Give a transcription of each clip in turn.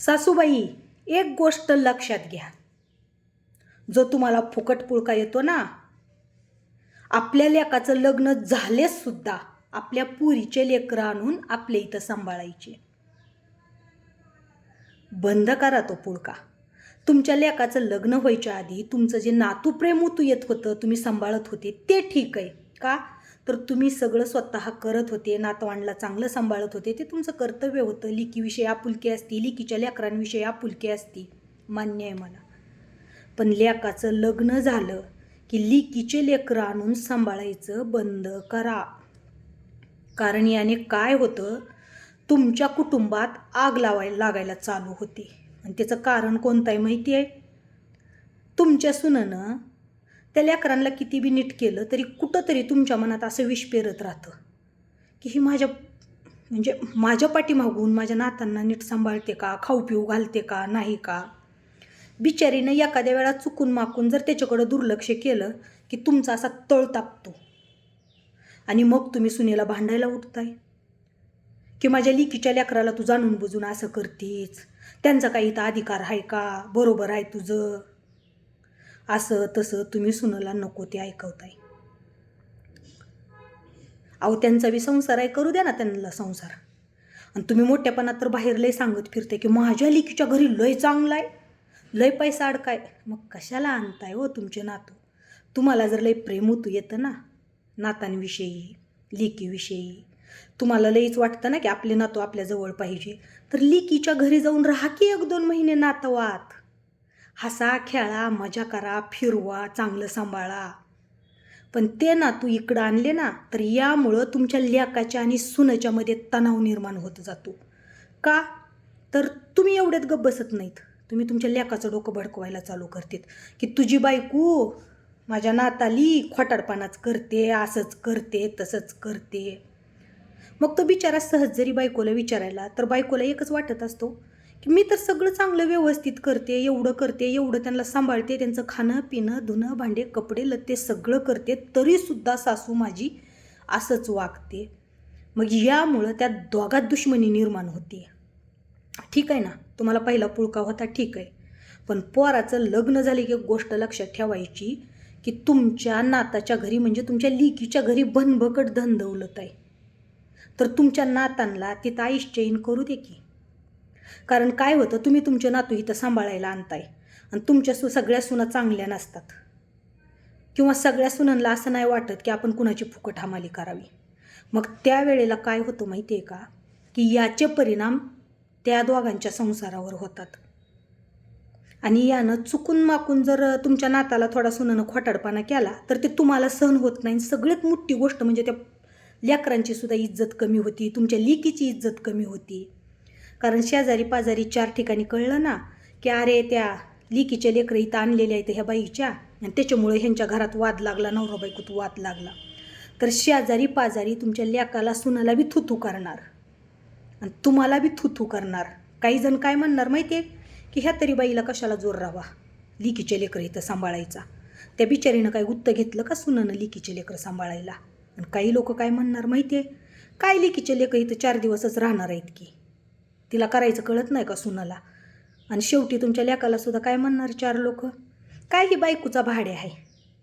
सासूबाई एक गोष्ट लक्षात घ्या. जो तुम्हाला फुकट पुळका येतो ना आपल्या लेकाचं लग्न झालेच सुद्धा आपल्या पुरीचे लेकरं आणून आपल्या इथं सांभाळायचे. बंद करा तो पुळका. तुमच्या लेकाचं लग्न व्हायच्या आधी तुमचं जे नातू प्रेम उतू येत होतं तुम्ही सांभाळत होते ते ठीक आहे. का? तर तुम्ही सगळं स्वतः करत होते नातवांना चांगलं सांभाळत होते ते तुमचं कर्तव्य होतं. लिकीविषयी आपुलकी असती लिकीच्या लेकरांविषयी आपुलकी असती मान्य आहे मला. पण लेकाचं लग्न झालं की लिकीचे लेकरं आणून सांभाळायचं बंद करा. कारण याने काय होतं? तुमच्या कुटुंबात आग लावायला लागायला चालू होते. आणि त्याचं कारण कोणतं आहे माहिती आहे तुमच्या सुनानं त्या लेकरांना किती बी नीट केलं तरी कुठंतरी तुमच्या मनात असं विष पेरत राहतं. की ही माझ्या म्हणजे माझ्या पाठीमागून माझ्या नातांना नीट सांभाळते का? खाऊ पिऊ घालते का? नाही का? बिचारीनं एखाद्या वेळा चुकून माकून जर त्याच्याकडं दुर्लक्ष केलं की तुमचा असा तळ तापतो. आणि मग तुम्ही सुनेला भांडायला उठताय. की माझ्या लिकीच्या लेकराला तू जाणून बुजून असं करतेच त्यांचा काही इथं अधिकार आहे का? बरोबर आहे तुझं? असं तसं तुम्ही सुनाला नको ते ऐकवताय. अहो त्यांचा बी संसार आहे करू द्या ना त्यांना संसार. आणि तुम्ही मोठ्यापणात तर बाहेर लय सांगत फिरते की माझ्या लिकीच्या घरी लय चांगला आहे लय पैसा अडकाय. मग कशाला आणताय हो तुमचे नातू? तुम्हाला जर लय प्रेम होतं येतं ना नातांविषयी लिकीविषयी. तुम्हाला लईच वाटतं ना की आपले नातू आपल्याजवळ पाहिजे. तर लिकीच्या घरी जाऊन राहा की एक दोन महिने नातवात. हसा खेळा मजा करा फिरवा चांगलं सांभाळा. पण ते ना तू इकडं आणले ना तर यामुळं तुमच्या लेकाच्या आणि सुनाच्यामध्ये तणाव निर्माण होत जातो. का? तर तुम्ही एवढ्यात गप बसत नाहीत. तुम्ही तुमच्या लेकाचं डोकं भडकवायला चालू करतेत. की तुझी बायको माझ्या नाताली खोटारपणाच करते असंच करते तसंच करते. मग तो बिचारा सहज जरी बायकोला विचारायला तर बायकोला एकच वाटत असतो की मी तर सगळं चांगलं व्यवस्थित करते एवढं करते एवढं त्यांना सांभाळते त्यांचं खाणं पिणं धुणं भांडे कपडे लत्ते सगळं करते तरीसुद्धा सासू माझी असंच वागते. मग यामुळं त्या दोघात दुश्मनी निर्माण होते. ठीक आहे ना? तुम्हाला पहिला पुळका होता ठीक आहे. पण पोराचं लग्न झाले की एक गोष्ट लक्षात ठेवायची की तुमच्या नाताच्या घरी म्हणजे तुमच्या लिकीच्या घरी भनभकट धन दौलत आहे. तर तुमच्या नातांना तिथं आईश्चैन करू दे की. कारण काय होतं तुम्ही तुमचे नातू इथं सांभाळायला आणताय आणि तुमच्या सु सगळ्या सुना चांगल्या नसतात. किंवा सगळ्या सुनांना असं नाही वाटत की आपण कुणाची फुकट हमाली करावी. मग त्यावेळेला काय होतं माहिती आहे का? की याचे परिणाम त्या दोघांच्या संसारावर होतात. आणि यानं चुकून माकून जर तुमच्या नाताला थोडा सुनानं खोटाडपणा केला तर ते तुम्हाला सहन होत नाही. सगळ्यात मोठी गोष्ट म्हणजे त्या लेकरांची सुद्धा इज्जत कमी होती तुमच्या लेकीची इज्जत कमी होती. कारण शेजारी पाजारी चार ठिकाणी कळलं ना की अरे त्या लिकीच्या लेकरं इथं आणलेल्या आहेत ह्या बाईच्या. आणि त्याच्यामुळे ह्यांच्या घरात वाद लागला. नवरा बायकोत वाद लागला. तर शेजारी पाजारी तुमच्या लेकाला सुनाला बी थुथू करणार. आणि तुम्हाला बी थुथू करणार. काही जण काय म्हणणार माहिती आहे की ह्या तरी बाईला कशाला जोर राहावा लिकीचे लेकरं इथं सांभाळायचा. त्या बिचारीनं काय गुत्त घेतलं का सुनानं लिकीचे लेकरं सांभाळायला? आणि काही लोक काय म्हणणार माहिती आहे काय लिकीचे लेकरं इथं चार दिवसच राहणार आहेत की? तिला करायचं कळत नाही का सुनाला? आणि शेवटी तुमच्या लेकालासुद्धा काय म्हणणार चार लोक? काय ही बायकोचा भाडे आहे?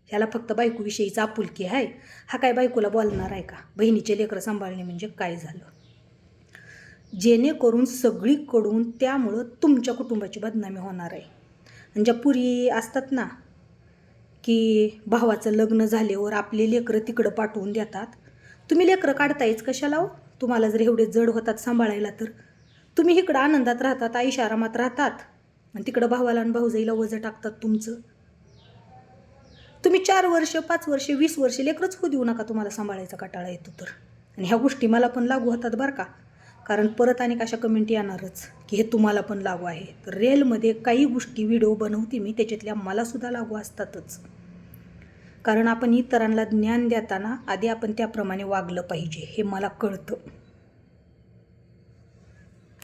ह्याला फक्त बायकोविषयीचा आपुलकी आहे? हा काय बायकोला बोलणार आहे का? बहिणीचे लेकरं सांभाळणे म्हणजे काय झालं? जेणेकरून सगळीकडून त्यामुळं तुमच्या कुटुंबाची बदनामी होणार आहे. आणि ज्या पुरी असतात ना की भावाचं लग्न झाल्यावर आपले लेकरं तिकडं पाठवून देतात तुम्ही लेकरं काढतायच कशाला हो? तुम्हाला जर एवढे जड होतात सांभाळायला तर. तुम्ही इकडं आनंदात राहतात आईश आरामात राहतात. आणि तिकडं भावाला आणि भाऊजाईला वजं टाकतात तुमचं. तुम्ही चार वर्ष पाच वर्ष वीस वर्ष लेकरच होऊ देऊ नका तुम्हाला सांभाळायचा कटाळा येतो तर. आणि ह्या गोष्टी मला पण लागू होतात बरं का. कारण परत अनेक अशा कमेंट येणारच की हे तुम्हाला पण लागू आहे. तर रेलमध्ये काही गोष्टी व्हिडिओ बनवते मी त्याच्यातल्या मलासुद्धा लागू असतातच. कारण आपण इतरांना ज्ञान देताना आधी आपण त्याप्रमाणे वागलं पाहिजे हे मला कळतं.